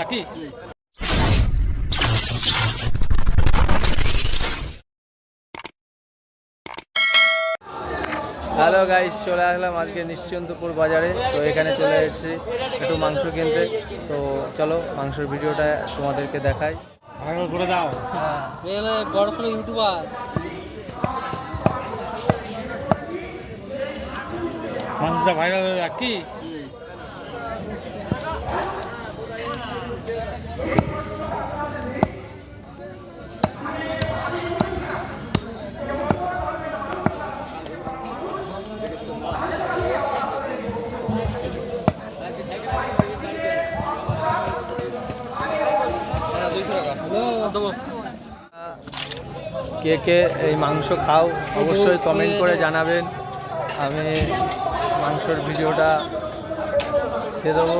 রাখি hello guys চলে আসলাম আজকে নিশ্চিন্তপুর বাজারে। তো এখানে চলে এসেছি একটু মাংস কিনতে। তো চলো মাংসের ভিডিওটা তোমাদেরকে দেখাই। ভালো করে দাও। হ্যাঁ বড় ইউটিউবার। মাংসটা ভালো রাখি হ্যাঁ টাকা দেবো কে কে এই মাংস খাও অবশ্যই কমেন্ট করে জানাবেন। আমি মাংসর ভিডিওটা দিয়ে দেবো।